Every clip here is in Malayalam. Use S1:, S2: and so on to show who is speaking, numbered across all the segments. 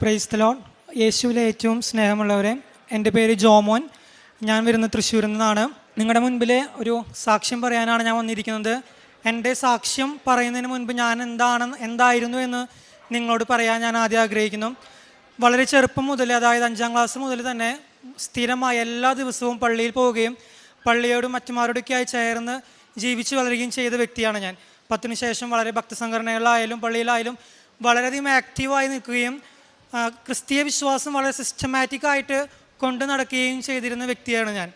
S1: പ്രൈസ്തലോൺ യേശുവിലെ ഏറ്റവും സ്നേഹമുള്ളവരെ എന്റെ പേര് ജോമോൻ. ഞാൻ വരുന്ന തൃശ്ശൂരിൽ നിന്നാണ്. നിങ്ങളുടെ മുൻപിൽ ഒരു സാക്ഷ്യം പറയാനാണ് ഞാൻ വന്നിരിക്കുന്നത്. എന്റെ സാക്ഷ്യം പറയുന്നതിന് മുൻപ് ഞാൻ എന്താണ് എന്തായിരുന്നു എന്ന് നിങ്ങളോട് പറയാൻ ഞാൻ ആദ്യം ആഗ്രഹിക്കുന്നു. വളരെ ചെറുപ്പം മുതൽ അതായത് അഞ്ചാം ക്ലാസ് മുതൽ തന്നെ സ്ഥിരമായി എല്ലാ ദിവസവും പള്ളിയിൽ പോവുകയും പള്ളിയോടും മറ്റുമാരോടൊക്കെയായി ചേർന്ന് ജീവിച്ചു വളരുകയും ചെയ്ത വ്യക്തിയാണ് ഞാൻ. പത്തിനു ശേഷം വളരെ ഭക്തസംഘടനകളിലായാലും പള്ളിയിലായാലും വളരെയധികം ആക്റ്റീവായി നിൽക്കുകയും ക്രിസ്തീയ വിശ്വാസം വളരെ സിസ്റ്റമാറ്റിക്കായിട്ട് കൊണ്ട് നടക്കുകയും ചെയ്തിരുന്ന വ്യക്തിയാണ് ഞാൻ.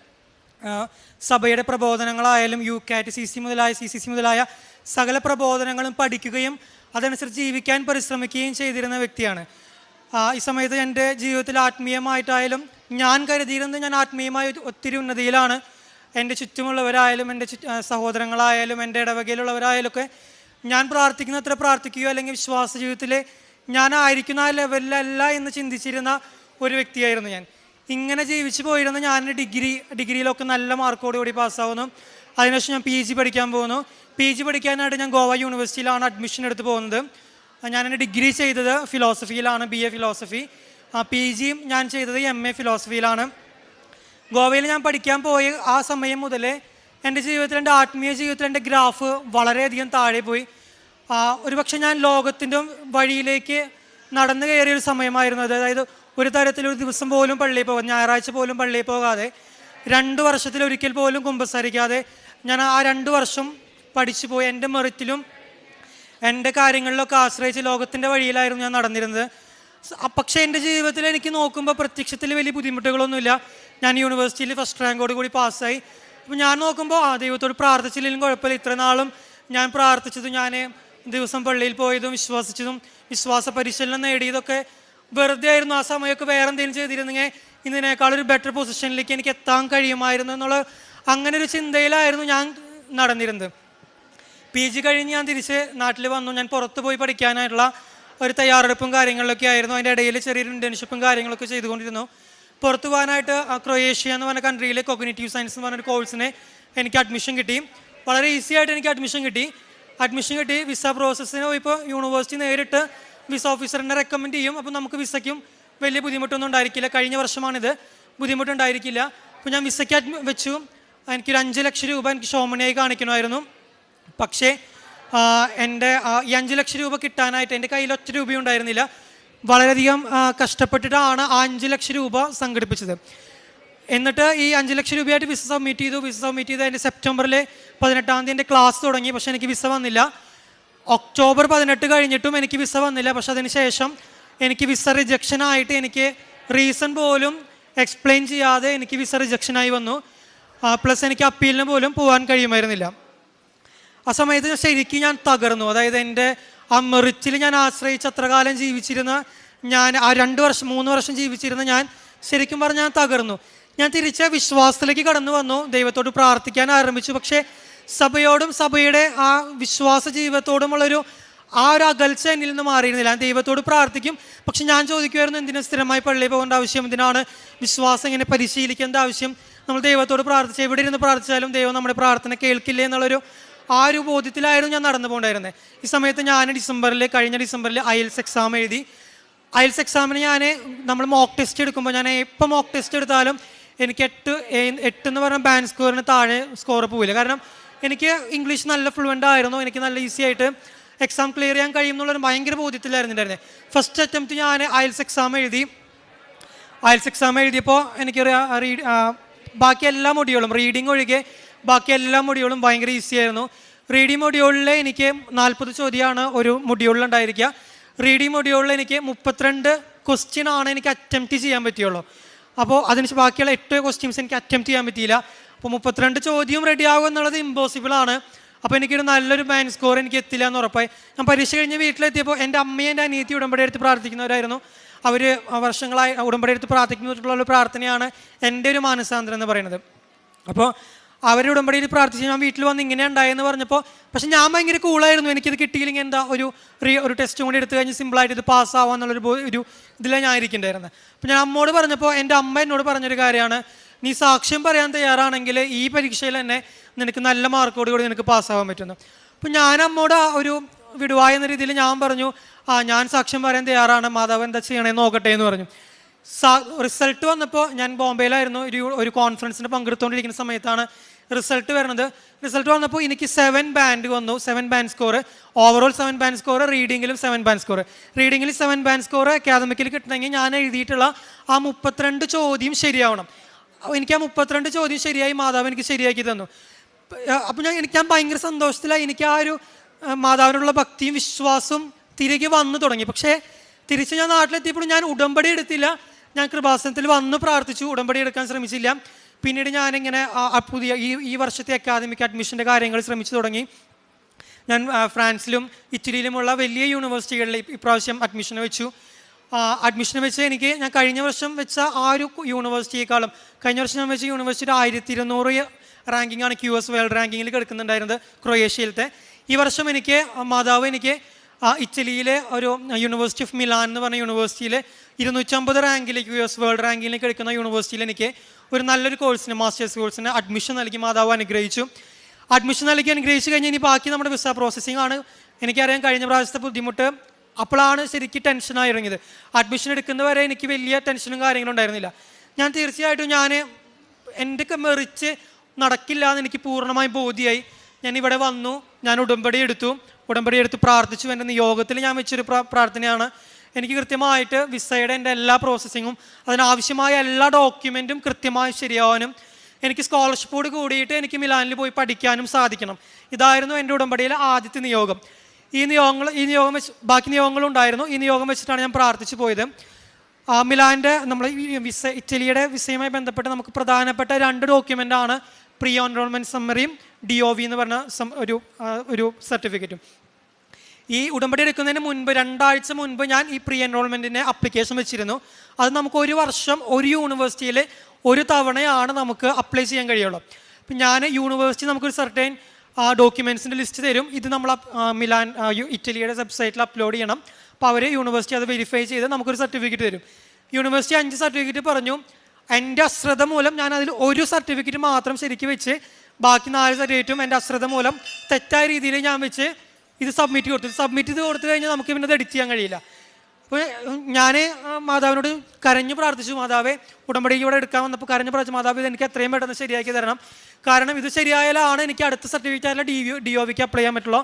S1: സഭയുടെ പ്രബോധനങ്ങളായാലും യു കാറ്റ് സി സി മുതലായ സി സി സി മുതലായ സകല പ്രബോധനങ്ങളും പഠിക്കുകയും അതനുസരിച്ച് ജീവിക്കാൻ പരിശ്രമിക്കുകയും ചെയ്തിരുന്ന വ്യക്തിയാണ്. ഈ സമയത്ത് എന്റെ ജീവിതത്തിൽ ആത്മീയമായിട്ടായാലും ഞാൻ കരുതിയിരുന്നത് ഞാൻ ആത്മീയമായി ഒത്തിരി ഉന്നതിയിലാണ്. എന്റെ ചുറ്റുമുള്ളവരായാലും എന്റെ സഹോദരങ്ങളായാലും എന്റെ ഇടവകയിലുള്ളവരായാലും ഒക്കെ ഞാൻ പ്രാർത്ഥിക്കുന്ന അത്ര പ്രാർത്ഥിക്കുകയോ അല്ലെങ്കിൽ വിശ്വാസ ജീവിതത്തിൽ ഞാനായിരിക്കുന്ന ആ ലെവലിലല്ല എന്ന് ചിന്തിച്ചിരുന്ന ഒരു വ്യക്തിയായിരുന്നു ഞാൻ. ഇങ്ങനെ ജീവിച്ചു പോയിരുന്ന ഞാൻ ഡിഗ്രി ഡിഗ്രിയിലൊക്കെ നല്ല മാർക്കോടുകൂടി പാസ്സാവുന്നു അതിനുശേഷം ഞാൻ പി ജി പഠിക്കാൻ പോകുന്നു. പി ജി പഠിക്കാനായിട്ട് ഞാൻ ഗോവ യൂണിവേഴ്സിറ്റിയിലാണ് അഡ്മിഷൻ എടുത്ത് പോകുന്നത്. ഞാൻ എന്റെ ഡിഗ്രി ചെയ്തത് ഫിലോസഫിയിലാണ് ബി എ ഫിലോസഫി പി ജിയും ഞാൻ ചെയ്തത് എം എ ഫിലോസഫിയിലാണ് ഗോവയിൽ ഞാൻ പഠിക്കാൻ പോയ ആ സമയം മുതൽ എന്റെ ജീവിതത്തിൽ എന്റെ ആത്മീയ ജീവിതത്തിൽ എന്റെ ഗ്രാഫ് വളരെയധികം താഴെ പോയി. ഒരുപക്ഷെ ഞാൻ ലോകത്തിന്റെ വഴിയിലേക്ക് നടന്നു കയറിയ ഒരു സമയമായിരുന്നു അത്. അതായത് ഒരു തരത്തിൽ ഒരു ദിവസം പോലും പള്ളിയിൽ പോകാതെ ഞായറാഴ്ച പോലും പള്ളിയിൽ പോകാതെ രണ്ട് വർഷത്തിലൊരിക്കൽ പോലും കുമ്പസരിക്കാതെ ഞാൻ ആ രണ്ട് വർഷം പഠിച്ചു പോയി. എന്റെ മെറിറ്റിലും എന്റെ കാര്യങ്ങളിലൊക്കെ ആശ്രയിച്ച് ലോകത്തിന്റെ വഴിയിലായിരുന്നു ഞാൻ നടന്നിരുന്നത്. പക്ഷേ എന്റെ ജീവിതത്തിൽ എനിക്ക് നോക്കുമ്പോൾ പ്രത്യക്ഷത്തിൽ വലിയ ബുദ്ധിമുട്ടുകളൊന്നുമില്ല. ഞാൻ യൂണിവേഴ്സിറ്റിയിൽ ഫസ്റ്റ് റാങ്കോട് കൂടി പാസ്സായി. അപ്പോൾ ഞാൻ നോക്കുമ്പോൾ ആ ദൈവത്തോട് പ്രാർത്ഥിച്ചില്ലെങ്കിലും കുഴപ്പമില്ല. ഇത്ര നാളും ഞാൻ പ്രാർത്ഥിച്ചത് ഞാൻ ദിവസം പള്ളിയിൽ പോയതും വിശ്വസിച്ചതും വിശ്വാസ പരിശീലനം നേടിയതൊക്കെ വെറുതെ ആയിരുന്നു. ആ സമയമൊക്കെ വേറെ എന്തെങ്കിലും ചെയ്തിരുന്നെങ്കിൽ ഇതിനേക്കാൾ ഒരു ബെറ്റർ പൊസിഷനിലേക്ക് എനിക്ക് എത്താൻ കഴിയുമായിരുന്നു എന്നുള്ള അങ്ങനെ ഒരു ചിന്തയിലായിരുന്നു ഞാൻ നടന്നിരുന്നത്. പി ജി കഴിഞ്ഞ് ഞാൻ തിരിച്ച് നാട്ടിൽ വന്നു. ഞാൻ പുറത്ത് പോയി പഠിക്കാനായിട്ടുള്ള ഒരു തയ്യാറെടുപ്പും കാര്യങ്ങളിലൊക്കെ ആയിരുന്നു. അതിന്റെ ഇടയിൽ ചെറിയൊരു ഇന്റേൺഷിപ്പും കാര്യങ്ങളൊക്കെ ചെയ്തുകൊണ്ടിരുന്നു. പുറത്ത് പോകാനായിട്ട് ക്രൊയേഷ്യ എന്ന് പറഞ്ഞ കൺട്രിയിലെ കൊഗ്നേറ്റീവ് സയൻസ് എന്ന് പറഞ്ഞൊരു കോഴ്സിന് എനിക്ക് അഡ്മിഷൻ കിട്ടി. വളരെ ഈസി ആയിട്ട് എനിക്ക് അഡ്മിഷൻ കിട്ടി. അഡ്മിഷൻ കിട്ടി വിസ പ്രോസസ്സിന് ഇപ്പോൾ യൂണിവേഴ്സിറ്റി നേരിട്ട് വിസ ഓഫീസറിനെ റെക്കമെൻഡ് ചെയ്യും. അപ്പോൾ നമുക്ക് വിസയ്ക്കും വലിയ ബുദ്ധിമുട്ടൊന്നും ഉണ്ടായിരിക്കില്ല. കഴിഞ്ഞ വർഷമാണിത്. ബുദ്ധിമുട്ടുണ്ടായിരിക്കില്ല. അപ്പോൾ ഞാൻ വിസയ്ക്ക് അഡ്മി വെച്ചു. എനിക്കൊരു അഞ്ച് ലക്ഷം രൂപ എനിക്ക് ഷോമണിയായി കാണിക്കണമായിരുന്നു. പക്ഷേ എന്റെ ഈ അഞ്ച് ലക്ഷം രൂപ കിട്ടാനായിട്ട് എന്റെ കയ്യിൽ ഒറ്റ രൂപയും ഉണ്ടായിരുന്നില്ല. വളരെയധികം കഷ്ടപ്പെട്ടിട്ടാണ് ആ അഞ്ച് ലക്ഷം രൂപ സംഘടിപ്പിച്ചത്. എന്നിട്ട് ഈ അഞ്ച് ലക്ഷം രൂപയായിട്ട് വിസ സബ്മിറ്റ് ചെയ്തു. വിസ സബ്മിറ്റ് ചെയ്ത് അതിന്റെ സെപ്റ്റംബറിൽ പതിനെട്ടാം തീയതി എന്റെ ക്ലാസ് തുടങ്ങി പക്ഷേ എനിക്ക് വിസ വന്നില്ല. ഒക്ടോബർ പതിനെട്ട് കഴിഞ്ഞിട്ടും എനിക്ക് വിസ വന്നില്ല. പക്ഷെ അതിന് ശേഷം എനിക്ക് വിസ റിജക്ഷൻ ആയിട്ട് എനിക്ക് റീസൺ പോലും എക്സ്പ്ലെയിൻ ചെയ്യാതെ എനിക്ക് വിസ റിജക്ഷനായി വന്നു. പ്ലസ് എനിക്ക് അപ്പീലിന് പോലും പോകാൻ കഴിയുമായിരുന്നില്ല. ആ സമയത്ത് ശരിക്കും ഞാൻ തകർന്നു. അതായത് എന്റെ ആ മെറിറ്റിൽ ഞാൻ ആശ്രയിച്ച് അത്ര കാലം ജീവിച്ചിരുന്ന ഞാൻ ആ രണ്ട് വർഷം മൂന്ന് വർഷം ജീവിച്ചിരുന്ന ഞാൻ ശരിക്കും പറഞ്ഞാൽ ഞാൻ തകർന്നു. ഞാൻ തിരിച്ച് വിശ്വാസത്തിലേക്ക് കടന്നു വന്നു. ദൈവത്തോട് പ്രാർത്ഥിക്കാൻ ആരംഭിച്ചു. പക്ഷേ സഭയോടും സഭയുടെ ആ വിശ്വാസ ജീവിതത്തോടുമുള്ളൊരു ആ ഒരു അകൽച്ച എന്നിൽ നിന്ന് മാറിയിരുന്നില്ല. ഞാൻ ദൈവത്തോട് പ്രാർത്ഥിക്കും. പക്ഷെ ഞാൻ ചോദിക്കുമായിരുന്നു എന്തിനാ സ്ഥിരമായി പള്ളിയിൽ പോകേണ്ട ആവശ്യം? എന്തിനാണ് വിശ്വാസം ഇങ്ങനെ പരിശീലിക്കേണ്ട ആവശ്യം? നമ്മൾ ദൈവത്തോട് പ്രാർത്ഥിച്ചു എവിടെ ഇരുന്ന് പ്രാർത്ഥിച്ചാലും ദൈവം നമ്മുടെ പ്രാർത്ഥന കേൾക്കില്ലേ എന്നുള്ളൊരു ആ ഒരു ബോധ്യത്തിലായിരുന്നു ഞാൻ നടന്നു പോകേണ്ടായിരുന്നത്. ഈ സമയത്ത് ഞാൻ ഡിസംബറിൽ കഴിഞ്ഞ ഡിസംബറിൽ അയൽസ് എക്സാം എഴുതി. അയൽസ് എക്സാമിന് ഞാൻ നമ്മൾ മോക്ക് ടെസ്റ്റ് എടുക്കുമ്പോൾ ഞാൻ എപ്പോൾ മോക്ക് ടെസ്റ്റ് എടുത്താലും എനിക്ക് എട്ട് എട്ട് എന്ന് പറഞ്ഞ ബാൻഡ് സ്കോറിന് താഴെ സ്കോർ പോവില്ല. കാരണം എനിക്ക് ഇംഗ്ലീഷ് നല്ല ഫ്ലുവന്റ് ആയിരുന്നു. എനിക്ക് നല്ല ഈസി ആയിട്ട് എക്സാം ക്ലിയർ ചെയ്യാൻ കഴിയും എന്നുള്ളൊരു ഭയങ്കര ബോധ്യത്തിലായിരുന്നു ഉണ്ടായിരുന്നത് ഫസ്റ്റ് അറ്റംപ്റ്റ് ഞാൻ അയൽസ് എക്സാം എഴുതി അയൽസ് എക്സാം എഴുതിയപ്പോൾ എനിക്കൊരു റീഡ് ബാക്കി എല്ലാ മൊഡ്യൂളും റീഡിംഗ് ഒഴികെ ബാക്കി എല്ലാ മൊഡ്യൂളും ഭയങ്കര ഈസി ആയിരുന്നു. റീഡിംഗ് മൊഡ്യൂളിൽ എനിക്ക് നാൽപ്പത് ചോദ്യമാണ് ഒരു മൊഡ്യൂളിൽ ഉണ്ടായിരിക്കുക. റീഡിംഗ് മൊഡ്യൂളിൽ എനിക്ക് മുപ്പത്തിരണ്ട് ക്വസ്റ്റ്യൻ ആണ് എനിക്ക് അറ്റംപ്റ്റ് ചെയ്യാൻ പറ്റുള്ളൂ അപ്പോൾ അതിന് ബാക്കിയുള്ള എട്ട് ക്വസ്റ്റ്യൻസ് എനിക്ക് അറ്റംപ്റ്റ് ചെയ്യാൻ പറ്റിയില്ല. അപ്പോൾ മുപ്പത്തിരണ്ട് ചോദ്യം റെഡി ആകും എന്നുള്ളത് ഇമ്പോസിബിൾ ആണ്. അപ്പോൾ എനിക്കൊരു നല്ലൊരു മാൻ സ്കോർ എനിക്ക് എത്തില്ല എന്ന് ഉറപ്പായി. ഞാൻ പരീക്ഷ കഴിഞ്ഞ് വീട്ടിലെത്തിയപ്പോൾ എന്റെ അമ്മയും എന്റെ അനിയത്തി ഉടമ്പടി എടുത്ത് പ്രാർത്ഥിക്കുന്നവരായിരുന്നു. അവർ വർഷങ്ങളായി ഉടമ്പടി എടുത്ത് പ്രാർത്ഥിക്കുന്നിട്ടുള്ള ഒരു പ്രാർത്ഥനയാണ് എന്റെ ഒരു മാനസാന്തരം എന്ന് പറയുന്നത്. അപ്പോൾ അവർ ഉടമ്പടിയിൽ പ്രാർത്ഥിച്ച് ഞാൻ വീട്ടിൽ വന്ന് ഇങ്ങനെ ഉണ്ടായെന്ന് പറഞ്ഞപ്പോൾ പക്ഷെ ഞാൻ ഭയങ്കര കൂളായിരുന്നു എനിക്കിത് കിട്ടിയില്ലെങ്കിൽ എന്താ ഒരു ഒരു ടെസ്റ്റും കൂടി എടുത്തു കഴിഞ്ഞ് സിമ്പിളായിട്ട് ഇത് പാസ്സാവാന്നുള്ളൊരു ഒരു ഇതിലാണ് ഞാൻ ഇരിക്കേണ്ടായിരുന്നത്. അപ്പോൾ ഞാൻ അമ്മോട് പറഞ്ഞപ്പോൾ എന്റെ അമ്മ എന്നോട് പറഞ്ഞൊരു കാര്യമാണ്. നീ സാക്ഷ്യം പറയാൻ തയ്യാറാണെങ്കിൽ ഈ പരീക്ഷയിൽ തന്നെ നിനക്ക് നല്ല മാർക്കോട് കൂടി നിനക്ക് പാസ്സാവാൻ പറ്റുന്നു. അപ്പം ഞാൻ അമ്മോട് ഒരു വിടുവായ എന്ന രീതിയിൽ ഞാൻ പറഞ്ഞു ആ ഞാൻ സാക്ഷ്യം പറയാൻ തയ്യാറാണ് മാതാവ് എന്താ ചെയ്യണേ നോക്കട്ടെ എന്ന് പറഞ്ഞു. സാ റിസൾട്ട് വന്നപ്പോൾ ഞാൻ ബോംബെയിലായിരുന്നു ഒരു ഒരു കോൺഫറൻസിന് പങ്കെടുത്തുകൊണ്ടിരിക്കുന്ന സമയത്താണ് റിസൾട്ട് വരുന്നത്. റിസൾട്ട് വന്നപ്പോൾ എനിക്ക് സെവൻ ബാൻഡ് വന്നു seven band score overall seven band score റീഡിങ്ങിലും seven band score റീഡിങ്ങിൽ സെവൻ ബാൻഡ് സ്കോർ അക്കാദമിക്കിൽ കിട്ടണമെങ്കിൽ ഞാൻ എഴുതിയിട്ടുള്ള ആ മുപ്പത്തിരണ്ട് ചോദ്യം ശരിയാവണം. എനിക്ക് ആ മുപ്പത്തിരണ്ട് ചോദ്യം ശരിയായി മാതാവ് എനിക്ക് ശരിയാക്കി തന്നു. അപ്പോൾ ഞാൻ എനിക്ക് ഞാൻ ഭയങ്കര സന്തോഷത്തിലായി. എനിക്ക് ആ ഒരു മാതാവിനുള്ള ഭക്തിയും വിശ്വാസവും തിരികെ വന്നു തുടങ്ങി. പക്ഷേ തിരിച്ച് ഞാൻ നാട്ടിലെത്തിയപ്പോൾ ഞാൻ ഉടമ്പടി എടുത്തില്ല. ഞാൻ കൃപാസനത്തിൽ വന്ന് പ്രാർത്ഥിച്ചു ഉടമ്പടി എടുക്കാൻ ശ്രമിച്ചില്ല. പിന്നീട് ഞാനിങ്ങനെ പുതിയ ഈ ഈ വർഷത്തെ അക്കാദമിക് അഡ്മിഷന്റെ കാര്യങ്ങൾ ശ്രമിച്ചു തുടങ്ങി. ഞാൻ ഫ്രാൻസിലും ഇറ്റലിയിലുമുള്ള വലിയ യൂണിവേഴ്സിറ്റികളിൽ ഇപ്രാവശ്യം അഡ്മിഷൻ വെച്ചു. അഡ്മിഷൻ വെച്ച് എനിക്ക് ഞാൻ കഴിഞ്ഞ വർഷം വെച്ച ആ ഒരു യൂണിവേഴ്സിറ്റിയെക്കാളും കഴിഞ്ഞ വർഷം ഞാൻ വെച്ച യൂണിവേഴ്സിറ്റി ആയിരത്തി ഇരുന്നൂറ് റാങ്കിങ്ങാണ് ക്യു എസ് വേൾഡ് റാങ്കിങ്ങിൽ കിടക്കുന്നുണ്ടായിരുന്നത് ക്രൊയേഷ്യയിലത്തെ. ഈ വർഷം എനിക്ക് മാതാവ് എനിക്ക് ഇറ്റലിയിലെ ഒരു യൂണിവേഴ്സിറ്റി ഓഫ് മിലാൻ എന്ന് പറഞ്ഞ യൂണിവേഴ്സിറ്റിയിൽ ഇരുന്നൂറ്റമ്പത് റാങ്കിലേക്ക് യു എസ് വേൾഡ് റാങ്കിങ്ങിലേക്ക് എടുക്കുന്ന യൂണിവേഴ്സിറ്റിയിൽ എനിക്ക് ഒരു നല്ലൊരു കോഴ്സിന് മാസ്റ്റേഴ്സ് കോഴ്സിന് അഡ്മിഷൻ നൽകി മാതാവ് അനുഗ്രഹിച്ചു. അഡ്മിഷൻ നൽകി അനുഗ്രഹിച്ചു കഴിഞ്ഞാൽ ഇനി ബാക്കി നമ്മുടെ വിസ പ്രോസസ്സിംഗ് ആണ്. എനിക്കറിയാം കഴിഞ്ഞ പ്രാവശ്യത്തെ ബുദ്ധിമുട്ട് അപ്പോഴാണ് ശരിക്ക് ടെൻഷനായി ഇറങ്ങിയത്. അഡ്മിഷൻ എടുക്കുന്നവരെ എനിക്ക് വലിയ ടെൻഷനും കാര്യങ്ങളും ഉണ്ടായിരുന്നില്ല. ഞാൻ തീർച്ചയായിട്ടും ഞാൻ എന്റെ മെറിച്ച് നടക്കില്ല എന്ന് എനിക്ക് പൂർണമായും ബോധ്യമായി ഞാൻ ഇവിടെ വന്നു ഞാൻ ഉടമ്പടി എടുത്തു. ഉടമ്പടി എടുത്ത് പ്രാർത്ഥിച്ചു. എന്റെ യോഗത്തിൽ ഞാൻ വെച്ചൊരു പ്രാ- പ്രാർത്ഥനയാണ്. എനിക്ക് കൃത്യമായിട്ട് വിസയുടെ എന്റെ എല്ലാ പ്രോസസ്സിങ്ങും അതിനാവശ്യമായ എല്ലാ ഡോക്യുമെന്റും കൃത്യമായി ശരിയാവാനും എനിക്ക് സ്കോളർഷിപ്പോട് കൂടിയിട്ട് എനിക്ക് മിലാനിൽ പോയി പഠിക്കാനും സാധിക്കണം. ഇതായിരുന്നു എന്റെ ഉടമ്പടിയിലെ ആദ്യത്തെ നിയോഗം. ഈ നിയോഗങ്ങൾ ഈ നിയോഗം വെച്ച് ബാക്കി നിയോഗങ്ങളും ഉണ്ടായിരുന്നു. ഈ നിയോഗം വെച്ചിട്ടാണ് ഞാൻ പ്രാർത്ഥിച്ചു പോയത്. മിലാന്റെ നമ്മൾ വിസ ഇറ്റലിയുടെ വിസയുമായി ബന്ധപ്പെട്ട് നമുക്ക് പ്രധാനപ്പെട്ട രണ്ട് ഡോക്യുമെന്റ് ആണ്. പ്രീ എൻറോൾമെന്റ് സമ്മറിയും ഡി ഒ വി എന്ന് പറഞ്ഞ ഒരു ഒരു സർട്ടിഫിക്കറ്റും ഈ ഉടമ്പടി എടുക്കുന്നതിന് മുൻപ് രണ്ടാഴ്ച മുൻപ് ഞാൻ ഈ പ്രീ എൻറോൾമെന്റിന്റെ അപ്ലിക്കേഷൻ വെച്ചിരുന്നു. അത് നമുക്ക് ഒരു വർഷം ഒരു യൂണിവേഴ്സിറ്റിയിൽ ഒരു തവണയാണ് നമുക്ക് അപ്ലൈ ചെയ്യാൻ കഴിയുള്ളൂ. അപ്പം ഞാൻ യൂണിവേഴ്സിറ്റി നമുക്കൊരു സർട്ടൈൻ ഡോക്യുമെൻസിന്റെ ലിസ്റ്റ് തരും. ഇത് നമ്മൾ മിലാൻ ആ, ഇറ്റലിയുടെ വെബ്സൈറ്റിൽ അപ്ലോഡ് ചെയ്യണം. അപ്പോൾ അവർ യൂണിവേഴ്സിറ്റി അത് വെരിഫൈ ചെയ്ത് നമുക്കൊരു സർട്ടിഫിക്കറ്റ് തരും. യൂണിവേഴ്സിറ്റി അഞ്ച് സർട്ടിഫിക്കറ്റ് പറഞ്ഞു. എന്റെ അശ്രദ്ധ മൂലം ഞാൻ അതിൽ ഒരു സർട്ടിഫിക്കറ്റ് മാത്രം ശരിക്ക് വെച്ച് ബാക്കി നാല് സർട്ടിഫിക്കറ്റും എന്റെ അശ്രദ്ധ മൂലം തെറ്റായ രീതിയിൽ ഞാൻ വെച്ച് ഇത് സബ്മിറ്റ് കൊടുത്തു. സബ്മിറ്റ് ചെയ്ത് കൊടുത്തു കഴിഞ്ഞാൽ നമുക്ക് പിന്നെ അത് എഡിറ്റ് ചെയ്യാൻ കഴിയില്ല. അപ്പോൾ ഞാൻ മാതാവിനോട് കരഞ്ഞു പ്രാർത്ഥിച്ചു മാതാവെ ഉടമ്പടി ഇവിടെ എടുക്കാൻ വന്നപ്പോൾ കരഞ്ഞു പ്രാർത്ഥിച്ചു മാതാവ് ഇത് എനിക്ക് എത്രയും പെട്ടെന്ന് ശരിയാക്കി തരണം. കാരണം ഇത് ശരിയായാലാണ് എനിക്ക് അടുത്ത certificate D V D O വിക്ക് അപ്ലൈ ചെയ്യാൻ പറ്റുള്ളൂ.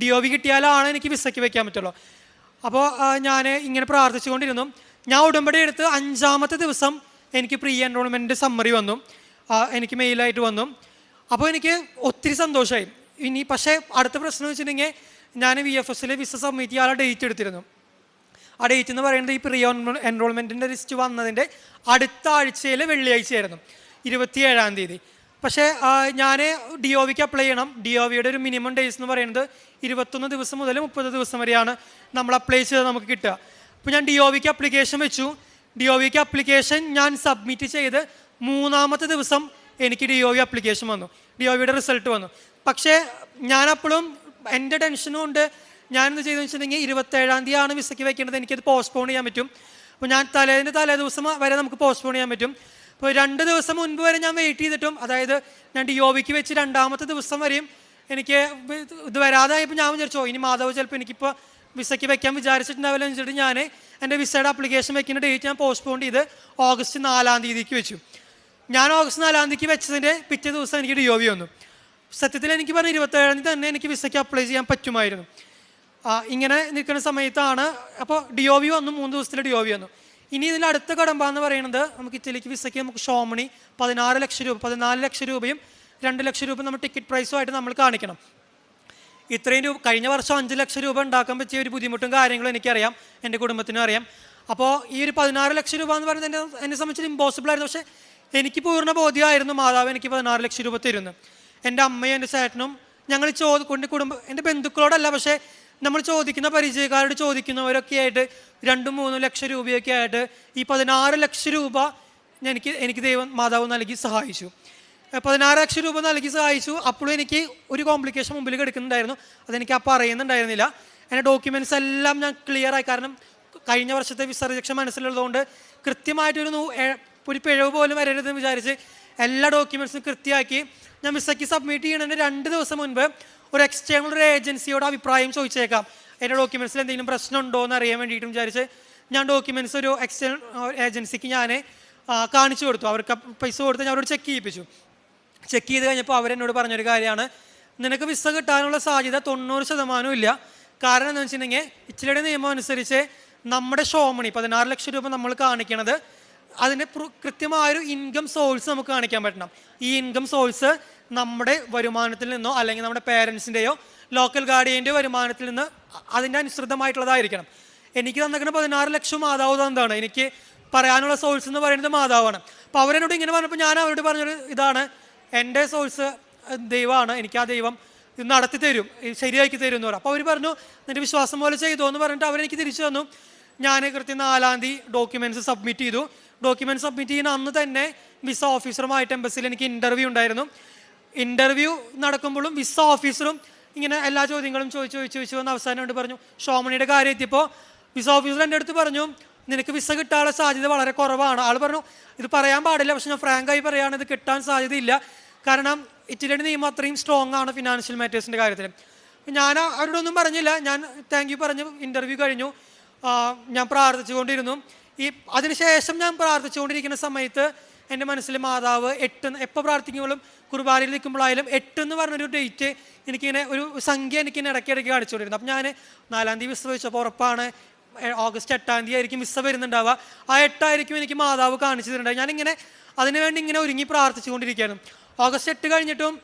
S1: ഡി ഒ വി കിട്ടിയാലാണ് എനിക്ക് വിസയ്ക്ക് വയ്ക്കാൻ പറ്റുള്ളൂ. അപ്പോൾ ഞാൻ ഇങ്ങനെ പ്രാർത്ഥിച്ചുകൊണ്ടിരുന്നു. ഞാൻ ഉടമ്പടി എടുത്ത് അഞ്ചാമത്തെ ദിവസം എനിക്ക് പ്രീ എൻറോൾമെന്റ് സമ്മറി വന്നു എനിക്ക് മെയിലായിട്ട് വന്നു. അപ്പോൾ എനിക്ക് ഒത്തിരി സന്തോഷമായി. ഇനി പക്ഷേ അടുത്ത പ്രശ്നം എന്ന് വെച്ചിട്ടുണ്ടെങ്കിൽ ഞാൻ വി എഫ് എസിലെ വിസ സബ്മിറ്റ് ചെയ്യാനുള്ള ഡേറ്റ് എടുത്തിരുന്നു. ആ ഡേറ്റ് എന്ന് പറയുന്നത് ഈ പ്രീ എൻറോൾമെന്റിന്റെ ലിസ്റ്റ് വന്നതിന്റെ അടുത്ത ആഴ്ചയിൽ വെള്ളിയാഴ്ചയായിരുന്നു ഇരുപത്തിയേഴാം തീയതി. പക്ഷേ ഞാൻ ഡി ഒ വിക്ക് അപ്ലൈ ചെയ്യണം. ഡി ഒ വിയുടെ ഒരു മിനിമം ഡേയ്സ് എന്ന് പറയുന്നത് ഇരുപത്തൊന്ന് ദിവസം മുതൽ മുപ്പത് ദിവസം വരെയാണ് നമ്മൾ അപ്ലൈ ചെയ്ത് നമുക്ക് കിട്ടുക. അപ്പോൾ ഞാൻ ഡി ഒ വിക്ക് അപ്ലിക്കേഷൻ വെച്ചു. ഡി ഒ വിക്ക് അപ്ലിക്കേഷൻ ഞാൻ സബ്മിറ്റ് ചെയ്ത് മൂന്നാമത്തെ ദിവസം എനിക്ക് ഡി ഒ വി അപ്ലിക്കേഷൻ വന്നു. ഡി ഒ വിയുടെ റിസൾട്ട് വന്നു. പക്ഷേ ഞാനപ്പോഴും എന്റെ ടെൻഷനും കൊണ്ട് എന്ത് ചെയ്തെന്ന് വെച്ചിട്ടുണ്ടെങ്കിൽ ഇരുപത്തേഴാം തീയതിയാണ് വിസയ്ക്ക് വെക്കേണ്ടത്. എനിക്കത് പോസ്റ്റ്പോൺ ചെയ്യാൻ പറ്റും. അപ്പോൾ ഞാൻ തലേന്ന് തലേ ദിവസം വരെ നമുക്ക് പോസ്റ്റ്പോൺ ചെയ്യാൻ പറ്റും. അപ്പോൾ രണ്ട് ദിവസം മുൻപ് വരെ ഞാൻ വെയിറ്റ് ചെയ്തിട്ടും അതായത് ഞാൻ ഡി ഒ വിക്ക് വെച്ച് രണ്ടാമത്തെ ദിവസം വരെയും എനിക്ക് ഇത് വരാതായപ്പോൾ ഞാൻ വിചാരിച്ചോ ഇനി മാധവ് ചിലപ്പോൾ എനിക്കിപ്പോൾ വിസയ്ക്ക് വെക്കാൻ വിചാരിച്ചിട്ടുണ്ടാവില്ല എന്ന് വെച്ചിട്ട് ഞാൻ എന്റെ വിസയുടെ അപ്ലിക്കേഷൻ വെക്കുന്ന ഡേറ്റ് ഞാൻ പോസ്റ്റ്പോൺ ചെയ്ത് ഓഗസ്റ്റ് നാലാം തീയതിക്ക് വെച്ചു. ഞാൻ ഓഗസ്റ്റ് നാലാം തീയതിക്ക് വെച്ചതിന്റെ പിറ്റേ ദിവസം എനിക്ക് ഡി ഒ വി വന്നു. സത്യത്തിൽ എനിക്ക് പറഞ്ഞ ഇരുപത്തേഴാം തന്നെ എനിക്ക് വിസയ്ക്ക് അപ്ലൈ ചെയ്യാൻ പറ്റുമായിരുന്നു. ഇങ്ങനെ നിൽക്കുന്ന സമയത്താണ്. അപ്പോൾ ഡി ഒ വി വന്നു മൂന്ന് ദിവസത്തിൽ ഡി ഒ വി വന്നു. ഇനി ഇതിൽ അടുത്ത കടമ്പ എന്ന് പറയുന്നത് നമുക്ക് ഇറ്റലിക്ക് വിസയ്ക്ക് നമുക്ക് ഷോമണി പതിനാറ് ലക്ഷം രൂപ പതിനാല് ലക്ഷം രൂപയും രണ്ട് ലക്ഷം രൂപ നമ്മൾ ടിക്കറ്റ് പ്രൈസുമായിട്ട് നമ്മൾ കാണിക്കണം. ഇത്രയും രൂപ കഴിഞ്ഞ വർഷം അഞ്ച് ലക്ഷം രൂപ ഉണ്ടാക്കാൻ പറ്റിയ ഒരു ബുദ്ധിമുട്ടും കാര്യങ്ങളും എനിക്കറിയാം എന്റെ കുടുംബത്തിനും അറിയാം. അപ്പോൾ ഈ ഒരു പതിനാറ് ലക്ഷം രൂപ എന്ന് പറയുന്നത് എന്നെ എന്നെ സംബന്ധിച്ച് ഇമ്പോസിബിൾ ആയിരുന്നു. പക്ഷേ എനിക്ക് പൂർണ ബോധ്യമായിരുന്നു മാതാവ് എനിക്ക് പതിനാറ് ലക്ഷം രൂപ തരുന്നു. എന്റെ അമ്മയും എന്റെ ചേട്ടനും ഞങ്ങൾ ചോദി കൊണ്ട് കുടുംബ എന്റെ ബന്ധുക്കളോടല്ല പക്ഷേ നമ്മൾ ചോദിക്കുന്ന പരിചയക്കാരോട് ചോദിക്കുന്നവരൊക്കെ ആയിട്ട് രണ്ടും മൂന്നും ലക്ഷം രൂപയൊക്കെ ആയിട്ട് ഈ പതിനാറ് ലക്ഷം രൂപ എനിക്ക് എനിക്ക് ദൈവം മാതാവ് നൽകി സഹായിച്ചു. പതിനാറ് ലക്ഷം രൂപ നൽകി സഹായിച്ചു. അപ്പോഴും എനിക്ക് ഒരു കോംപ്ലിക്കേഷൻ മുമ്പിൽ കിടക്കുന്നുണ്ടായിരുന്നു. അതെനിക്ക് അപ്പം അറിയുന്നുണ്ടായിരുന്നില്ല എന്റെ ഡോക്യുമെന്റ്സ് എല്ലാം ഞാൻ ക്ലിയർ ആയി. കാരണം കഴിഞ്ഞ വർഷത്തെ വിസ റിജക്ഷൻ മനസ്സിലുള്ളതുകൊണ്ട് കൃത്യമായിട്ടൊരു ഒരു പിഴവ് പോലും വരരുതെന്ന് വിചാരിച്ച് എല്ലാ ഡോക്യുമെന്റ്സും കൃത്യമാക്കി ഞാൻ വിസയ്ക്ക് സബ്മിറ്റ് ചെയ്യണതിന് രണ്ട് ദിവസം മുൻപ് ഒരു എക്സ്റ്റേണൽ ഒരു ഏജൻസിയോട് അഭിപ്രായം ചോദിച്ചേക്കാം. എന്റെ ഡോക്യുമെന്റ്സിൽ എന്തെങ്കിലും പ്രശ്നമുണ്ടോ എന്ന് അറിയാൻ വേണ്ടിയിട്ടും വിചാരിച്ച് ഞാൻ ഡോക്യുമെന്റ്സ് ഒരു എക്സ്റ്റേണൽ ഏജൻസിക്ക് ഞാൻ കാണിച്ചു കൊടുത്തു. അവർക്ക് പൈസ കൊടുത്ത് ഞാൻ അവരോട് ചെക്ക് ചെയ്യിപ്പിച്ചു. ചെക്ക് ചെയ്ത് കഴിഞ്ഞപ്പോൾ അവരെന്നോട് പറഞ്ഞൊരു കാര്യമാണ് നിനക്ക് വിസ കിട്ടാനുള്ള സാധ്യത തൊണ്ണൂറ് ശതമാനവും ഇല്ല. കാരണം എന്താണെന്ന് വെച്ചിട്ടുണ്ടെങ്കിൽ ഇച്ചിരിയുടെ നിയമം അനുസരിച്ച് നമ്മുടെ ഷോമണി പതിനാറ് ലക്ഷം രൂപ നമ്മൾ കാണിക്കണത് അതിന്റെ കൃത്യമായൊരു ഇൻകം സോഴ്സ് നമുക്ക് കാണിക്കാൻ പറ്റണം. ഈ ഇൻകം സോഴ്സ് നമ്മുടെ വരുമാനത്തിൽ നിന്നോ അല്ലെങ്കിൽ നമ്മുടെ പേരൻസിന്റെയോ ലോക്കൽ ഗാർഡിയന്റെ വരുമാനത്തിൽ നിന്ന് അതിന്റെ അനുസൃതമായിട്ടുള്ളതായിരിക്കണം. എനിക്ക് തന്നിരിക്കുന്ന പതിനാറ് ലക്ഷം മാതാവ് തന്നതാണ്. എനിക്ക് പറയാനുള്ള സോഴ്സ് എന്ന് പറയുന്നത് മാതാവാണ്. അപ്പോൾ അവരെന്നോട് ഇങ്ങനെ പറഞ്ഞപ്പോൾ ഞാൻ അവരോട് പറഞ്ഞൊരു ഇതാണ്. എന്റെ സോഴ്സ് ദൈവമാണ്. എനിക്ക് ആ ദൈവം ഇത് നടത്തി തരും. ശരിയാക്കി തരും എന്ന് പറഞ്ഞു. അപ്പോൾ അവർ പറഞ്ഞു എന്റെ വിശ്വാസം പോലെ ചെയ്തു എന്ന് പറഞ്ഞിട്ട് അവരെനിക്ക് തിരിച്ചു തന്നു. ഞാൻ കൃത്യം നാലാം തീയതി ഡോക്യുമെന്റ്സ് സബ്മിറ്റ് ചെയ്തു. ഡോക്യുമെന്റ് സബ്മിറ്റ് ചെയ്യുന്ന അന്ന് തന്നെ വിസ ഓഫീസറുമായിട്ട് എംബസിയിൽ എനിക്ക് ഇന്റർവ്യൂ ഉണ്ടായിരുന്നു. ഇന്റർവ്യൂ നടക്കുമ്പോഴും വിസ ഓഫീസറും ഇങ്ങനെ എല്ലാ ചോദ്യങ്ങളും ചോദിച്ചു ചോദിച്ചു ചോദിച്ചു വന്ന് അവസാനം കൊണ്ട് പറഞ്ഞു ഷോമണിയുടെ കാര്യം എത്തിയപ്പോൾ വിസ ഓഫീസർ എന്റെ അടുത്ത് പറഞ്ഞു നിനക്ക് വിസ കിട്ടാനുള്ള സാധ്യത വളരെ കുറവാണ്. ആൾ പറഞ്ഞു ഇത് പറയാൻ പാടില്ല പക്ഷെ ഞാൻ ഫ്രാങ്കായി പറയുകയാണ് ഇത് കിട്ടാൻ സാധ്യതയില്ല. കാരണം ഇറ്റലിയുടെ നിയമം അത്രയും സ്ട്രോങ് ആണ് ഫിനാൻഷ്യൽ മാറ്റേഴ്സിന്റെ കാര്യത്തിൽ ഞാൻ അവരോടൊന്നും പറഞ്ഞില്ല. ഞാൻ താങ്ക് യു പറഞ്ഞു ഇന്റർവ്യൂ കഴിഞ്ഞു. ഞാൻ പ്രാർത്ഥിച്ചുകൊണ്ടിരുന്നു. ഈ അതിനുശേഷം ഞാൻ പ്രാർത്ഥിച്ചുകൊണ്ടിരിക്കുന്ന സമയത്ത് എന്റെ മനസ്സിൽ മാതാവ് എട്ട് എപ്പോൾ പ്രാർത്ഥിക്കുമ്പോഴും കുർബാനയിൽ നിൽക്കുമ്പോഴായാലും എട്ട് എന്ന് പറഞ്ഞൊരു ഡേറ്റ് എനിക്കിങ്ങനെ ഒരു സംഖ്യ എനിക്കിങ്ങനെ ഇടയ്ക്കിടയ്ക്ക് കാണിച്ചുകൊണ്ടിരുന്നു. അപ്പം ഞാൻ നാലാം തീയതി വിസ ചോദിച്ചപ്പോൾ ഉറപ്പാണ് ഓഗസ്റ്റ് എട്ടാം തീയതി ആയിരിക്കും വിസ വരുന്നുണ്ടാവുക. ആ എട്ടായിരിക്കും എനിക്ക് മാതാവ് കാണിച്ചു തരുന്നുണ്ടാവുക ഞാനിങ്ങനെ അതിനുവേണ്ടി ഇങ്ങനെ ഒരുങ്ങി പ്രാർത്ഥിച്ചുകൊണ്ടിരിക്കുകയായിരുന്നു ഓഗസ്റ്റ് എട്ട് കഴിഞ്ഞിട്ടും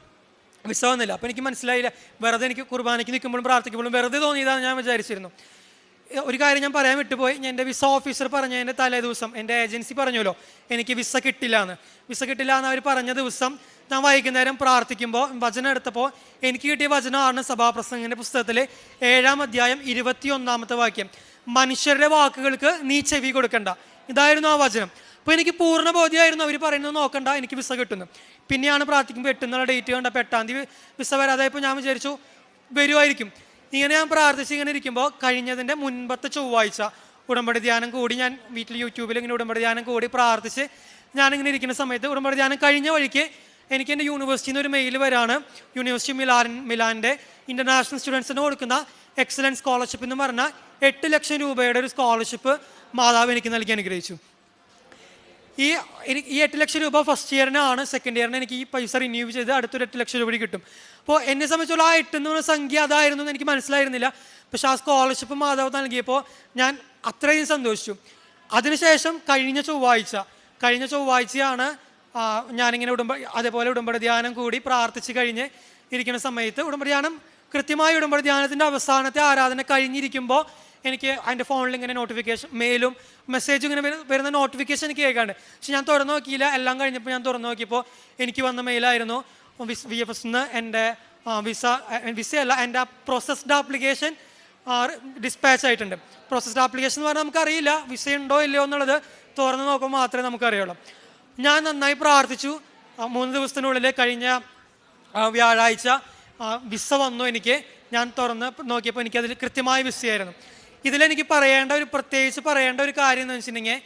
S1: വിസ വന്നില്ല. അപ്പോൾ എനിക്ക് മനസ്സിലായില്ല വെറുതെ എനിക്ക് കുർബാനയ്ക്ക് നിൽക്കുമ്പോഴും പ്രാർത്ഥിക്കുമ്പോഴും വെറുതെ തോന്നിയതാണ് ഞാൻ വിചാരിച്ചിരുന്നു. ഒരു കാര്യം ഞാൻ പറയാൻ വിട്ടുപോയി. എന്റെ വിസ ഓഫീസർ പറഞ്ഞതിന്റെ തലേ ദിവസം. എന്റെ ഏജൻസി പറഞ്ഞല്ലോ എനിക്ക് വിസ കിട്ടില്ല എന്ന് വിസ കിട്ടില്ല എന്ന് അവർ പറഞ്ഞ ദിവസം ഞാൻ വൈകുന്നേരം പ്രാർത്ഥിക്കുമ്പോൾ വചനം എടുത്തപ്പോൾ എനിക്ക് കിട്ടിയ വചനമാണ് സഭാപ്രസംഗിന്റെ പുസ്തകത്തിലെ ഏഴാം അധ്യായം ഇരുപത്തിയൊന്നാമത്തെ വാക്യം. മനുഷ്യരുടെ വാക്കുകൾക്ക് നീ ചെവി കൊടുക്കണ്ട. ഇതായിരുന്നു ആ വചനം. അപ്പോൾ എനിക്ക് പൂർണ ബോധ്യമായിരുന്നു. അവർ പറയുന്നത് നോക്കണ്ട എനിക്ക് വിസ കിട്ടുന്നു. പിന്നെയാണ് പ്രാർത്ഥിക്കുമ്പോൾ എട്ടുന്നുള്ള ഡേറ്റ് കണ്ടപ്പോൾ എട്ടാം തീയതി വിസ വരാതായപ്പോൾ ഞാൻ വിചാരിച്ചു വരുമായിരിക്കും ഇങ്ങനെ ഞാൻ പ്രാർത്ഥിച്ച് ഇങ്ങനെ ഇരിക്കുമ്പോൾ കഴിഞ്ഞതിന്റെ മുൻപത്തെ ചൊവ്വാഴ്ച ഉടമ്പടി ധ്യാനം കൂടി ഞാൻ വീട്ടിൽ യൂട്യൂബിൽ ഇങ്ങനെ ഉടമ്പടി ധ്യാനം കൂടി പ്രാർത്ഥിച്ച് ഞാനിങ്ങനെ ഇരിക്കുന്ന സമയത്ത് ഉടമ്പടി ധ്യാനം കഴിഞ്ഞ വഴിക്ക് എനിക്ക് എന്റെ യൂണിവേഴ്സിറ്റിയിൽ നിന്ന് ഒരു മെയിൽ വരാണ്. യൂണിവേഴ്സിറ്റി മിലാൻ മിലാന്റെ ഇന്റർനാഷണൽ സ്റ്റുഡൻസിന് കൊടുക്കുന്ന എക്സലൻസ് സ്കോളർഷിപ്പ് എന്ന് പറഞ്ഞാൽ എട്ട് ലക്ഷം രൂപയുടെ ഒരു സ്കോളർഷിപ്പ് മാതാവ് എനിക്ക് നൽകി അനുഗ്രഹിച്ചു. ഈ എനിക്ക് ഈ എട്ട് ലക്ഷം രൂപ ഫസ്റ്റ് ഇയറിനാണ് സെക്കൻഡ് ഇയറിന് എനിക്ക് ഈ പൈസ റിന്യൂ ചെയ്ത് അടുത്തൊരു എട്ട് ലക്ഷം രൂപ കിട്ടും. അപ്പോൾ എന്നെ സംബന്ധിച്ചുള്ള ആ എട്ട് എന്ന് പറഞ്ഞ സംഖ്യ അതായിരുന്നു എന്ന് എനിക്ക് മനസ്സിലായിരുന്നില്ല. പക്ഷേ ആ സ്കോളർഷിപ്പ് മാതാവ് നൽകിയപ്പോൾ ഞാൻ അത്രയും സന്തോഷിച്ചു. അതിനുശേഷം കഴിഞ്ഞ ചൊവ്വാഴ്ച കഴിഞ്ഞ ചൊവ്വാഴ്ചയാണ് ഞാനിങ്ങനെ ഉടമ്പ അതേപോലെ ഉടമ്പടി ധ്യാനം കൂടി പ്രാർത്ഥിച്ച് കഴിഞ്ഞ് ഇരിക്കുന്ന സമയത്ത് ഉടമ്പടി ധ്യാനം കൃത്യമായി ഉടമ്പടി ധ്യാനത്തിന്റെ അവസാനത്തെ ആരാധന കഴിഞ്ഞിരിക്കുമ്പോൾ എനിക്ക് അതിന്റെ ഫോണിൽ ഇങ്ങനെ നോട്ടിഫിക്കേഷൻ മെയിലും മെസ്സേജും ഇങ്ങനെ വരുന്ന നോട്ടിഫിക്കേഷൻ എനിക്ക് കേൾക്കാണ്ട്. പക്ഷെ ഞാൻ തുറന്നു നോക്കിയില്ല. എല്ലാം കഴിഞ്ഞപ്പോൾ ഞാൻ തുറന്നു നോക്കിയപ്പോൾ എനിക്ക് വന്ന മെയിലായിരുന്നു വിസ് വി എഫ് എസ് നിന്ന് എന്റെ വിസ വിസ അല്ല എന്റെ പ്രോസസ്ഡ് ആപ്ലിക്കേഷൻ ഡിസ്പാച്ച് ആയിട്ടുണ്ട്. പ്രോസസ്ഡ് ആപ്ലിക്കേഷൻ എന്ന് പറഞ്ഞാൽ നമുക്കറിയില്ല വിസ ഉണ്ടോ ഇല്ലയോ എന്നുള്ളത് തുറന്ന് നോക്കുമ്പോൾ മാത്രമേ നമുക്കറിയുള്ളൂ. ഞാൻ നന്നായി പ്രാർത്ഥിച്ചു. മൂന്ന് ദിവസത്തിനുള്ളിൽ കഴിഞ്ഞ വ്യാഴാഴ്ച വിസ വന്നു എനിക്ക്. ഞാൻ തുറന്ന് നോക്കിയപ്പോൾ എനിക്കതിൽ കൃത്യമായ വിസയായിരുന്നു ഇതിലെനിക്ക് പറയേണ്ട ഒരു പ്രത്യേകിച്ച് പറയേണ്ട ഒരു കാര്യം എന്ന് വെച്ചിട്ടുണ്ടെങ്കിൽ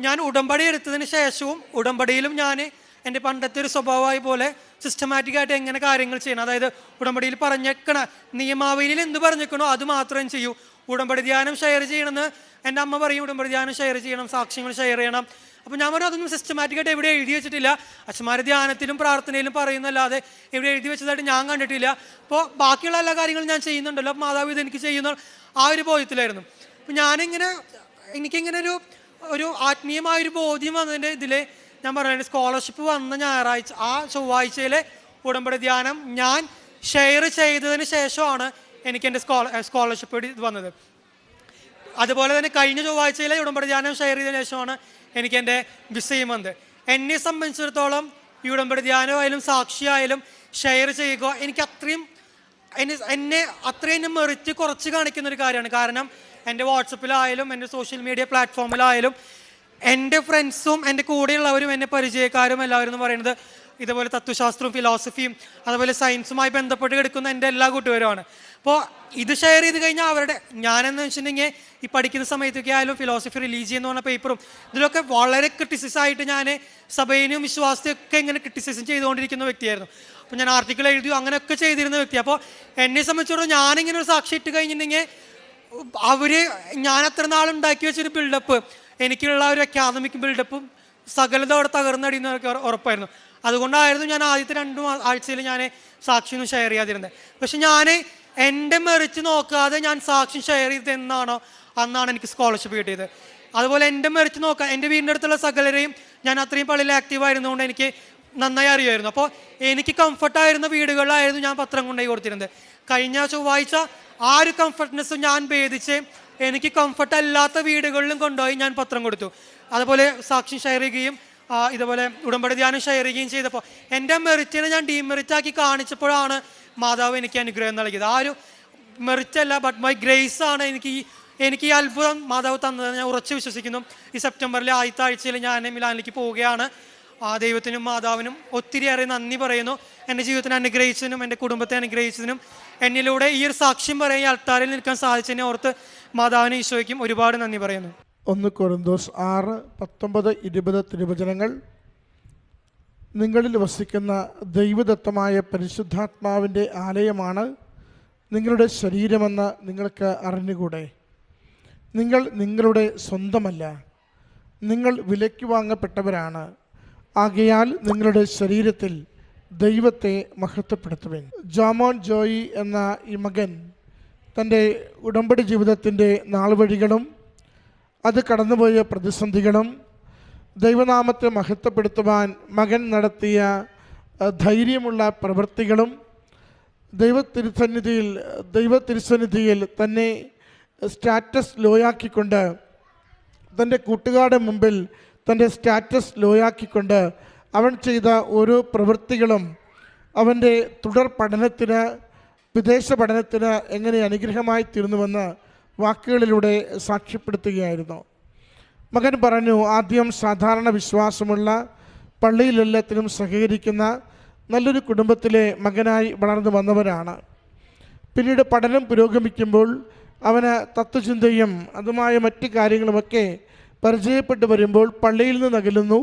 S1: ഞാൻ ഉടമ്പടി എടുത്തതിന് ശേഷവും ഉടമ്പടിയിലും ഞാൻ എന്റെ പണ്ടത്തെ ഒരു സ്വഭാവമായി പോലെ സിസ്റ്റമാറ്റിക്കായിട്ട് എങ്ങനെ കാര്യങ്ങൾ ചെയ്യണം. അതായത് ഉടമ്പടിയിൽ പറഞ്ഞേക്കണ നിയമാവലിയിൽ എന്ത് പറഞ്ഞേക്കണോ അത് മാത്രം ചെയ്യൂ. ഉടമ്പടി ധ്യാനം ഷെയർ ചെയ്യണമെന്ന് എന്റെ അമ്മ പറയും. ഉടമ്പടി ധ്യാനം ഷെയർ ചെയ്യണം സാക്ഷ്യങ്ങൾ ഷെയർ ചെയ്യണം. അപ്പോൾ ഞാൻ പറഞ്ഞു അതൊന്നും സിസ്റ്റമാറ്റിക്കായിട്ട് എവിടെ എഴുതി വെച്ചിട്ടില്ല. അച്ഛന്മാർ ധ്യാനത്തിലും പ്രാർത്ഥനയിലും പറയുന്നല്ലാതെ എവിടെ എഴുതി വെച്ചതായിട്ട് ഞാൻ കണ്ടിട്ടില്ല. അപ്പോൾ ബാക്കിയുള്ള എല്ലാ കാര്യങ്ങളും ഞാൻ ചെയ്യുന്നുണ്ടല്ലോ. മാതാവ് ഇത് എനിക്ക് ചെയ്യുന്ന. ആ ഒരു ബോധ്യത്തിലായിരുന്നു. അപ്പം ഞാനിങ്ങനെ എനിക്കിങ്ങനെ ഒരു ഒരു ആത്മീയമായ ഒരു ബോധ്യം വന്നതിന്റെ ഇതിൽ ഞാൻ പറയുന്നത് സ്കോളർഷിപ്പ് വന്ന ഞായറാഴ്ച ആ ചൊവ്വാഴ്ചയിലെ ഉടമ്പടി ധ്യാനം ഞാൻ ഷെയർ ചെയ്തതിന് ശേഷമാണ് എനിക്ക് എന്റെ സ്കോള സ്കോളർഷിപ്പ് ഇത് വന്നത്. അതുപോലെ തന്നെ കഴിഞ്ഞ ചൊവ്വാഴ്ചയിലെ ഉടമ്പടി ധ്യാനം ഷെയർ ചെയ്തതിന് ശേഷമാണ് എനിക്ക് എന്റെ വിസയും വന്നത്. എന്നെ സംബന്ധിച്ചിടത്തോളം ഈ ഉടമ്പടി ധ്യാനമായാലും സാക്ഷിയായാലും ഷെയർ ചെയ്യുക എനിക്ക് അത്രയും എന്നെ എന്നെ അത്രയും എന്നെ മെറിറ്റ് കുറച്ച് കാണിക്കുന്ന ഒരു കാര്യമാണ്. കാരണം എന്റെ വാട്സപ്പിലായാലും എന്റെ സോഷ്യൽ മീഡിയ പ്ലാറ്റ്ഫോമിലായാലും എന്റെ ഫ്രണ്ട്സും എന്റെ കൂടെയുള്ളവരും എന്റെ പരിചയക്കാരും എല്ലാവരും എന്ന് പറയുന്നത് ഇതുപോലെ തത്വശാസ്ത്രവും ഫിലോസഫിയും അതുപോലെ സയൻസുമായി ബന്ധപ്പെട്ട് കിടക്കുന്ന എന്റെ എല്ലാ കൂട്ടുകാരുമാണ്. അപ്പോൾ ഇത് ഷെയർ ചെയ്ത് കഴിഞ്ഞാൽ അവരുടെ ഞാനെന്ന് വെച്ചിട്ടുണ്ടെങ്കിൽ ഈ പഠിക്കുന്ന സമയത്തൊക്കെ ആയാലും ഫിലോസഫി റിലീജിയൻ എന്ന് പറഞ്ഞ പേപ്പറും ഇതിലൊക്കെ വളരെ ക്രിറ്റിസിസ് ആയിട്ട് ഞാൻ സഭയിനും വിശ്വാസത്തെയൊക്കെ ഇങ്ങനെ ക്രിട്ടിസിസം ചെയ്തുകൊണ്ടിരിക്കുന്ന വ്യക്തിയായിരുന്നു. അപ്പോൾ ഞാൻ ആർട്ടിക്കിൾ എഴുതിയോ അങ്ങനെയൊക്കെ ചെയ്തിരുന്ന വ്യക്തി. അപ്പോൾ എന്നെ സംബന്ധിച്ചിടത്തോളം ഞാനിങ്ങനെ ഒരു സാക്ഷി ഇട്ട് കഴിഞ്ഞിട്ടുണ്ടെങ്കിൽ അവർ ഞാൻ അത്ര നാൾ ഉണ്ടാക്കി വെച്ചൊരു ബിൽഡപ്പ് എനിക്കുള്ള ഒരു അക്കാദമിക് ബിൽഡപ്പും സകലത അവിടെ തകർന്നടിയെന്നൊക്കെ ഉറപ്പായിരുന്നു. അതുകൊണ്ടായിരുന്നു ഞാൻ ആദ്യത്തെ രണ്ട് ആഴ്ചയിൽ ഞാൻ സാക്ഷിയൊന്നും ഷെയർ ചെയ്യാതിരുന്നത്. പക്ഷെ ഞാൻ എന്റെ മെറിറ്റ് നോക്കാതെ ഞാൻ സാക്ഷി ഷെയർ ചെയ്തത് എന്നാണോ അന്നാണ് എനിക്ക് സ്കോളർഷിപ്പ് കിട്ടിയത്. അതുപോലെ എന്റെ മെറിറ്റ് നോക്കാം എന്റെ വീടിന്റെ അടുത്തുള്ള സകലരെയും ഞാൻ അത്രയും പള്ളിയിൽ ആക്റ്റീവ് ആയിരുന്നുകൊണ്ട് എനിക്ക് നന്നായി അറിയുമായിരുന്നു. അപ്പോൾ എനിക്ക് കംഫർട്ടായിരുന്ന വീടുകളിലായിരുന്നു ഞാൻ പത്രം കൊണ്ടുപോയി കൊടുത്തിരുന്നത്. കഴിഞ്ഞ ചൊവ്വാഴ്ച ആ ഒരു കംഫർട്ട്നെസ് ഞാൻ ഭേദിച്ച് എനിക്ക് കംഫർട്ട് അല്ലാത്ത വീടുകളിലും കൊണ്ടുപോയി ഞാൻ പത്രം കൊടുത്തു. അതുപോലെ സാക്ഷി ഷെയർ ചെയ്യുകയും ഇതുപോലെ ഉടമ്പടി ധ്യാനം ഷെയർ ചെയ്യുകയും ചെയ്തപ്പോൾ എന്റെ മെറിറ്റിനെ ഞാൻ ഡീമെറിറ്റ് ആക്കി കാണിച്ചപ്പോഴാണ് മാതാവ് എനിക്ക് അനുഗ്രഹം നൽകിയത്. ആ ഒരു മെറിറ്റ് അല്ല ബട്ട് മൈ ഗ്രേസ് ആണ് എനിക്ക് ഈ എനിക്ക് ഈ അത്ഭുതം മാതാവ് തന്നതെന്ന് ഞാൻ ഉറച്ചു വിശ്വസിക്കുന്നു. ഈ സെപ്റ്റംബറിലെ ആദ്യത്തെ ആഴ്ചയിൽ ഞാൻ മിലാനിലേക്ക് പോവുകയാണ്. ആ ദൈവത്തിനും മാതാവിനും ഒത്തിരിയേറെ നന്ദി പറയുന്നു. എന്റെ ജീവിതത്തിനെ അനുഗ്രഹിച്ചതിനും എന്റെ കുടുംബത്തെ അനുഗ്രഹിച്ചതിനും എന്നിലൂടെ ഈ ഒരു സാക്ഷ്യം പറയാൻ അൾത്താരിൽ നിൽക്കാൻ സാധിച്ചതിനെ ഓർത്ത് മാതാവിനെ ഈശോയ്ക്കും ഒരുപാട് നന്ദി പറയുന്നു.
S2: ഒന്ന് കൊറിന്തോസ് ആറ് പത്തൊമ്പത് ഇരുപത് തിരുവചനങ്ങൾ. നിങ്ങളിൽ വസിക്കുന്ന ദൈവദത്തമായ പരിശുദ്ധാത്മാവിന്റെ ആലയമാണ് നിങ്ങളുടെ ശരീരമെന്ന് നിങ്ങൾക്ക് അറിഞ്ഞുകൂടെ? നിങ്ങൾ നിങ്ങളുടെ സ്വന്തമല്ല. നിങ്ങൾ വിലയ്ക്ക് വാങ്ങപ്പെട്ടവരാണ്. ആകയാൽ നിങ്ങളുടെ ശരീരത്തിൽ ദൈവത്തെ മഹത്വപ്പെടുത്തുവിൻ. ജോമോൻ ജോയി എന്ന ഈ മകൻ തന്റെ ഉടമ്പടി ജീവിതത്തിന്റെ നാൾവഴികളും അത് കടന്നുപോയ പ്രതിസന്ധികളും ദൈവനാമത്തെ മഹത്വപ്പെടുത്തുവാൻ മകൻ നടത്തിയ ധൈര്യമുള്ള പ്രവൃത്തികളും ദൈവ തിരുസന്നിധിയിൽ ദൈവ തിരുസന്നിധിയിൽ തന്നെ സ്റ്റാറ്റസ് ലോയാക്കിക്കൊണ്ട് തന്റെ കൂട്ടുകാരുടെ മുമ്പിൽ തന്റെ സ്റ്റാറ്റസ് ലോയാക്കിക്കൊണ്ട് അവൻ ചെയ്ത ഓരോ പ്രവൃത്തികളും അവന്റെ തുടർ പഠനത്തിന് വിദേശ പഠനത്തിന് എങ്ങനെ അനുഗ്രഹമായി തീർന്നുവെന്ന് വാക്കുകളിലൂടെ സാക്ഷ്യപ്പെടുത്തുകയായിരുന്നു. മകൻ പറഞ്ഞു ആദ്യം സാധാരണ വിശ്വാസമുള്ള പള്ളിയിലെല്ലാത്തിനും സഹകരിക്കുന്ന നല്ലൊരു കുടുംബത്തിലെ മകനായി വളർന്നു വന്നവരാണ് പിന്നീട് പഠനം പുരോഗമിക്കുമ്പോൾ അവന് തത്വചിന്തയും അതുമായ മറ്റ് കാര്യങ്ങളുമൊക്കെ പരിചയപ്പെട്ട് വരുമ്പോൾ പള്ളിയിൽ നിന്ന് അകലുന്നു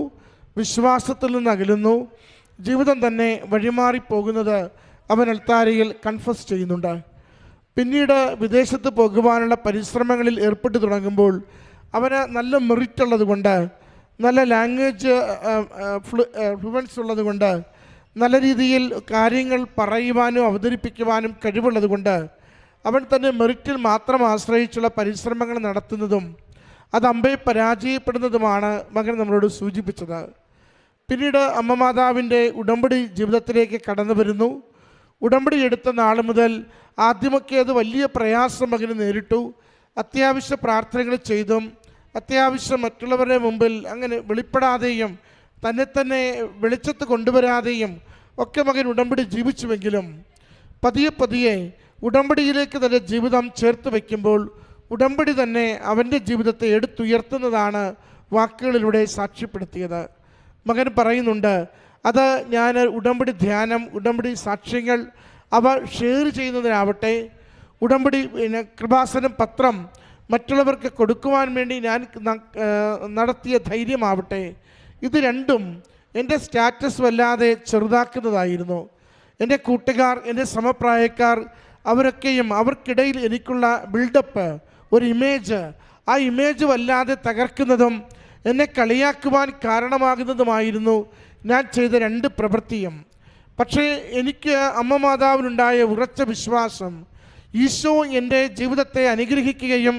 S2: വിശ്വാസത്തിൽ നിന്ന് അകലുന്നു. ജീവിതം തന്നെ വഴിമാറിപ്പോകുന്നത് അവൻ അൽത്താരയിൽ കൺഫസ് ചെയ്യുന്നുണ്ട്. പിന്നീട് വിദേശത്ത് പോകുവാനുള്ള പരിശ്രമങ്ങളിൽ ഏർപ്പെട്ടു തുടങ്ങുമ്പോൾ അവന് നല്ല മെറിറ്റ് ഉള്ളതുകൊണ്ട് നല്ല ലാംഗ്വേജ് ഫ്ലുവൻസ് ഉള്ളതുകൊണ്ട് നല്ല രീതിയിൽ കാര്യങ്ങൾ പറയുവാനും അവതരിപ്പിക്കുവാനും കഴിവുള്ളതുകൊണ്ട് അവൻ തന്നെ മെറിറ്റിൽ മാത്രം ആശ്രയിച്ചുള്ള പരിശ്രമങ്ങൾ നടത്തുന്നതും അത് അമ്പയെ പരാജയപ്പെടുന്നതുമാണ് മകൻ നമ്മളോട് സൂചിപ്പിച്ചത്. പിന്നീട് അമ്മ മാതാവിന്റെ ഉടമ്പടി ജീവിതത്തിലേക്ക് കടന്നു വരുന്നു. ഉടമ്പടി എടുത്ത നാൾ മുതൽ ആദ്യമൊക്കെ അത് വലിയ പ്രയാസം മകന് നേരിട്ടു. അത്യാവശ്യ പ്രാർത്ഥനകൾ ചെയ്തും അത്യാവശ്യം മറ്റുള്ളവരുടെ മുമ്പിൽ അങ്ങനെ വെളിപ്പെടാതെയും തന്നെ തന്നെ വെളിച്ചത്ത് കൊണ്ടുവരാതെയും ഒക്കെ മകൻ ഉടമ്പടി ജീവിച്ചുവെങ്കിലും പതിയെ പതിയെ ഉടമ്പടിയിലേക്ക് തന്നെ ജീവിതം ചേർത്ത് വയ്ക്കുമ്പോൾ ഉടമ്പടി തന്നെ അവന്റെ ജീവിതത്തെ എടുത്തുയർത്തുന്നതാണ് വാക്കുകളിലൂടെ സാക്ഷ്യപ്പെടുത്തിയത്. മകൻ പറയുന്നുണ്ട് അത് ഞാൻ ഉടമ്പടി ധ്യാനം ഉടമ്പടി സാക്ഷ്യങ്ങൾ അവ ഷെയർ ചെയ്യുന്നതിനാവട്ടെ. ഉടമ്പടി പിന്നെ കൃപാസനം പത്രം മറ്റുള്ളവർക്ക് കൊടുക്കുവാൻ വേണ്ടി ഞാൻ നടത്തിയ ധൈര്യമാവട്ടെ. ഇത് രണ്ടും എന്റെ സ്റ്റാറ്റസ് വല്ലാതെ ചെറുതാക്കുന്നതായിരുന്നു. എന്റെ കൂട്ടുകാർ എന്റെ സമപ്രായക്കാർ അവരൊക്കെയും അവർക്കിടയിൽ എനിക്കുള്ള ബിൽഡപ്പ് ഒരു ഇമേജ് ആ ഇമേജ് വല്ലാതെ തകർക്കുന്നതും എന്നെ കളിയാക്കുവാൻ കാരണമാകുന്നതുമായിരുന്നു ഞാൻ ചെയ്ത രണ്ട് പ്രവൃത്തിയും. പക്ഷേ എനിക്ക് അമ്മ മാതാവിനുണ്ടായ ഉറച്ച വിശ്വാസം ഈശോ എന്റെ ജീവിതത്തെ അനുഗ്രഹിക്കുകയും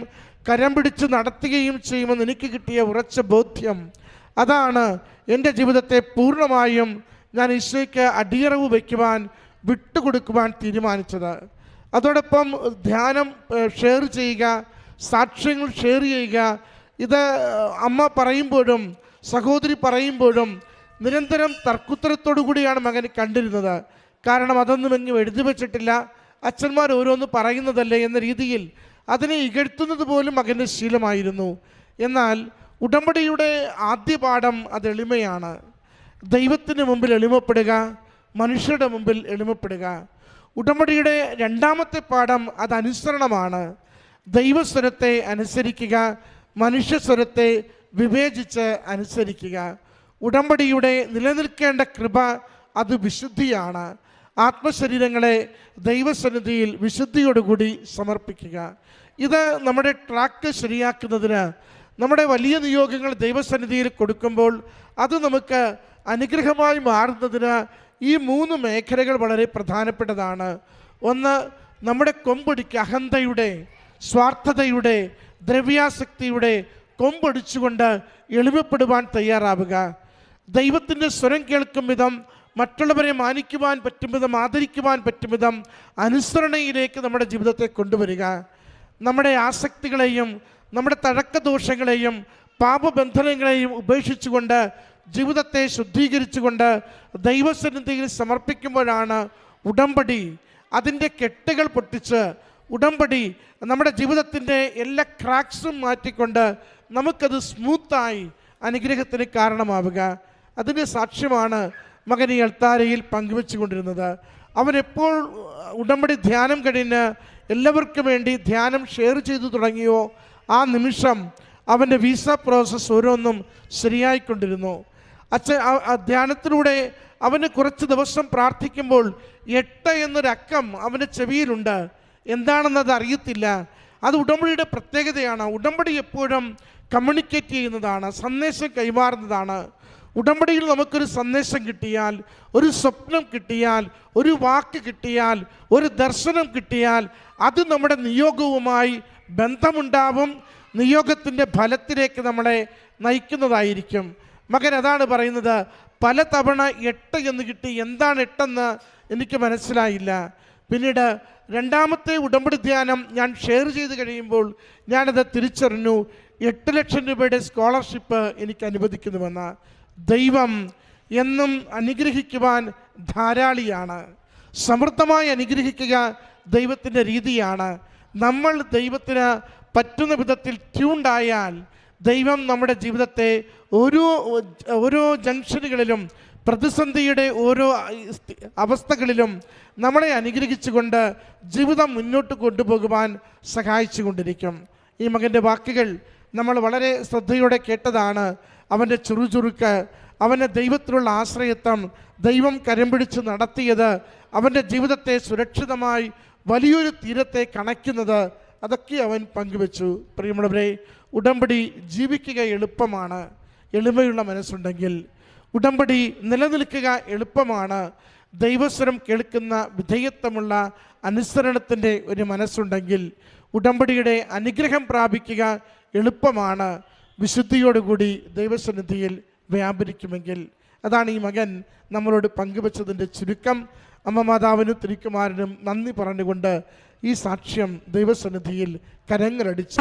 S2: കരം പിടിച്ച് നടത്തുകയും ചെയ്യുമെന്ന് എനിക്ക് കിട്ടിയ ഉറച്ച ബോധ്യം. അതാണ് എന്റെ ജീവിതത്തെ പൂർണമായും ഞാൻ ഈശോയ്ക്ക് അടിയറവ് വയ്ക്കുവാൻ വിട്ടുകൊടുക്കുവാൻ തീരുമാനിച്ചത്. അതോടൊപ്പം ധ്യാനം ഷെയർ ചെയ്യുക സാക്ഷ്യങ്ങൾ ഷെയർ ചെയ്യുക. ഇത് അമ്മ പറയുമ്പോഴും സഹോദരി പറയുമ്പോഴും നിരന്തരം തർക്കുത്തരത്തോടു കൂടിയാണ് മകൻ കണ്ടിരുന്നത്. കാരണം അതൊന്നും എങ്ങും എഴുതി വച്ചിട്ടില്ല. അച്ഛന്മാർ ഓരോന്ന് പറയുന്നതല്ലേ എന്ന രീതിയിൽ അതിനെ ഇകഴ്ത്തുന്നത് പോലും മകന്റെ ശീലമായിരുന്നു. എന്നാൽ ഉടമ്പടിയുടെ ആദ്യ പാഠം അത് എളിമയാണ്. ദൈവത്തിന് മുമ്പിൽ എളിമപ്പെടുക മനുഷ്യരുടെ മുമ്പിൽ എളിമപ്പെടുക. ഉടമ്പടിയുടെ രണ്ടാമത്തെ പാഠം അത് അനുസരണമാണ്. ദൈവസ്വരത്തെ അനുസരിക്കുക മനുഷ്യസ്വരത്തെ വിവേചിച്ച് അനുസരിക്കുക. ഉടമ്പടിയുടെ നിലനിൽക്കേണ്ട കൃപ അത് വിശുദ്ധിയാണ്. ആത്മശരീരങ്ങളെ ദൈവസന്നിധിയിൽ വിശുദ്ധിയോടുകൂടി സമർപ്പിക്കുക. ഇത് നമ്മുടെ ട്രാക്ക് ശരിയാക്കുന്നതിന് നമ്മുടെ വലിയ നിയോഗങ്ങൾ ദൈവസന്നിധിയിൽ കൊടുക്കുമ്പോൾ അത് നമുക്ക് അനുഗ്രഹമായി മാറുന്നതിന് ഈ മൂന്ന് മേഖലകൾ വളരെ പ്രധാനപ്പെട്ടതാണ്. ഒന്ന് നമ്മുടെ കൊമ്പൊടിക്ക് അഹന്തയുടെ സ്വാർത്ഥതയുടെ ദ്രവ്യാസക്തിയുടെ കൊമ്പൊടിച്ചുകൊണ്ട് എളിമപ്പെടുവാൻ തയ്യാറാവുക. ദൈവത്തിന്റെ സ്വരം കേൾക്കും വിധം മറ്റുള്ളവരെ മാനിക്കുവാൻ പറ്റും വിധം ആദരിക്കുവാൻ പറ്റും വിധം അനുസരണയിലേക്ക് നമ്മുടെ ജീവിതത്തെ കൊണ്ടുവരിക. നമ്മുടെ ആസക്തികളെയും നമ്മുടെ തഴക്കദോഷങ്ങളെയും പാപബന്ധനങ്ങളെയും ഉപേക്ഷിച്ചുകൊണ്ട് ജീവിതത്തെ ശുദ്ധീകരിച്ചുകൊണ്ട് ദൈവസന്നിധിയിൽ സമർപ്പിക്കുമ്പോഴാണ് ഉടമ്പടി അതിന്റെ കെട്ടുകൾ പൊട്ടിച്ച് ഉടമ്പടി നമ്മുടെ ജീവിതത്തിന്റെ എല്ലാ ക്രാക്സും മാറ്റിക്കൊണ്ട് നമുക്കത് സ്മൂത്തായി അനുഗ്രഹത്തിന് കാരണമാവുക. അതിന്റെ സാക്ഷ്യമാണ് മകൻ ഈ അൾത്താരയിൽ പങ്കുവെച്ചുകൊണ്ടിരുന്നത്. അവൻ എപ്പോൾ ഉടമ്പടി ധ്യാനം കഴിഞ്ഞ് എല്ലാവർക്കും വേണ്ടി ധ്യാനം ഷെയർ ചെയ്തു തുടങ്ങിയോ ആ നിമിഷം അവന്റെ വിസ പ്രോസസ്സ് ഓരോന്നും ശരിയായിക്കൊണ്ടിരുന്നു. അച്ഛൻ ആ ധ്യാനത്തിലൂടെ അവന് കുറച്ച് ദിവസം പ്രാർത്ഥിക്കുമ്പോൾ എട്ട് എന്നൊരക്കം അവന്റെ ചെവിയിലുണ്ട്. എന്താണെന്നത് അറിയത്തില്ല. അത് ഉടമ്പടിയുടെ പ്രത്യേകതയാണ്. ഉടമ്പടി എപ്പോഴും കമ്മ്യൂണിക്കേറ്റ് ചെയ്യുന്നതാണ് സന്ദേശം കൈമാറുന്നതാണ്. ഉടമ്പടിയിൽ നമുക്കൊരു സന്ദേശം കിട്ടിയാൽ ഒരു സ്വപ്നം കിട്ടിയാൽ ഒരു വാക്ക് കിട്ടിയാൽ ഒരു ദർശനം കിട്ടിയാൽ അത് നമ്മുടെ നിയോഗവുമായി ബന്ധമുണ്ടാവും. നിയോഗത്തിന്റെ ഫലത്തിലേക്ക് നമ്മളെ നയിക്കുന്നതായിരിക്കും. മകൻ അതാണ് പറയുന്നത് പല തവണ എട്ട് എന്ന് കിട്ടി എന്താണ് എട്ടെന്ന് എനിക്ക് മനസ്സിലായില്ല. പിന്നീട് രണ്ടാമത്തെ ഉടമ്പടി ധ്യാനം ഞാൻ ഷെയർ ചെയ്ത് കഴിയുമ്പോൾ ഞാനത് തിരിച്ചറിഞ്ഞു. എട്ട് ലക്ഷം രൂപയുടെ സ്കോളർഷിപ്പ് എനിക്ക് അനുവദിക്കുന്നുവെന്ന് ദൈവം എന്നും അനുഗ്രഹിക്കുവാൻ ധാരാളിയാണ്. സമൃദ്ധമായി അനുഗ്രഹിക്കുക ദൈവത്തിന്റെ രീതിയാണ്. നമ്മൾ ദൈവത്തിന് പറ്റുന്ന വിധത്തിൽ ട്യൂണ്ടായാൽ ദൈവം നമ്മുടെ ജീവിതത്തെ ഓരോ ഓരോ ജംഗ്ഷനുകളിലും പ്രതിസന്ധിയുടെ ഓരോ അവസ്ഥകളിലും നമ്മളെ അനുഗ്രഹിച്ചുകൊണ്ട് ജീവിതം മുന്നോട്ട് കൊണ്ടുപോകുവാൻ സഹായിച്ചു കൊണ്ടിരിക്കും ഈ മകന്റെ വാക്കുകൾ നമ്മൾ വളരെ ശ്രദ്ധയോടെ കേട്ടതാണ്. അവന്റെ ചുറുചുറുക്ക് അവന്റെ ദൈവത്തിലുള്ള ആശ്രയത്വം ദൈവം കരം പിടിച്ച് നടത്തിയത് അവന്റെ ജീവിതത്തെ സുരക്ഷിതമായി വലിയൊരു തീരത്തെ കണയ്ക്കുന്നത് അതൊക്കെ അവൻ പങ്കുവെച്ചു. പ്രിയമുള്ളവരെ ഉടമ്പടി ജീവിക്കുക എളുപ്പമാണ്. എളിമയുള്ള മനസ്സുണ്ടെങ്കിൽ ഉടമ്പടി നിലനിൽക്കുക എളുപ്പമാണ്. ദൈവസ്വരം കേൾക്കുന്ന വിധേയത്വമുള്ള അനുസരണത്തിന്റെ ഒരു മനസ്സുണ്ടെങ്കിൽ ഉടമ്പടിയുടെ അനുഗ്രഹം പ്രാപിക്കുക എളുപ്പമാണ്. വിശുദ്ധിയോടുകൂടി ദൈവസന്നിധിയിൽ വ്യാപരിക്കുമെങ്കിൽ അതാണ് ഈ മകൻ നമ്മളോട് പങ്കുവച്ചതിന്റെ ചുരുക്കം. അമ്മ മാതാവിനും തിരിക്കുമാരനും നന്ദി പറഞ്ഞുകൊണ്ട് ഈ സാക്ഷ്യം ദൈവസന്നിധിയിൽ കരങ്ങളടിച്ചു